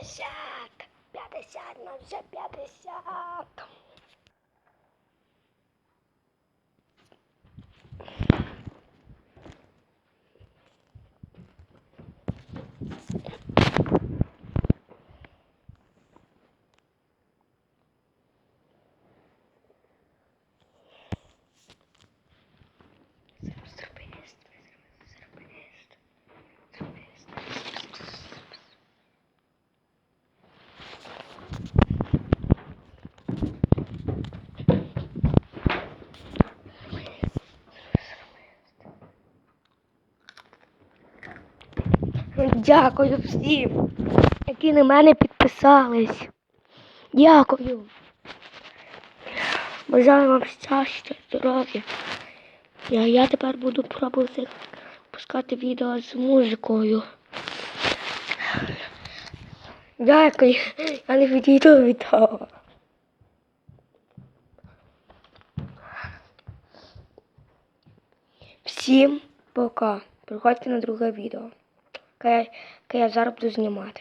50. 50, нам вже 50. Дякую всім, які на мене підписались. Дякую. Бажаю вам щастя, здоров'я. Я, я тепер буду пробувати пускати відео з музикою. Дякую. Я не відійду від того. Всім пока. Приходьте на друге відео. Яке я- яке я зараз буду знімати.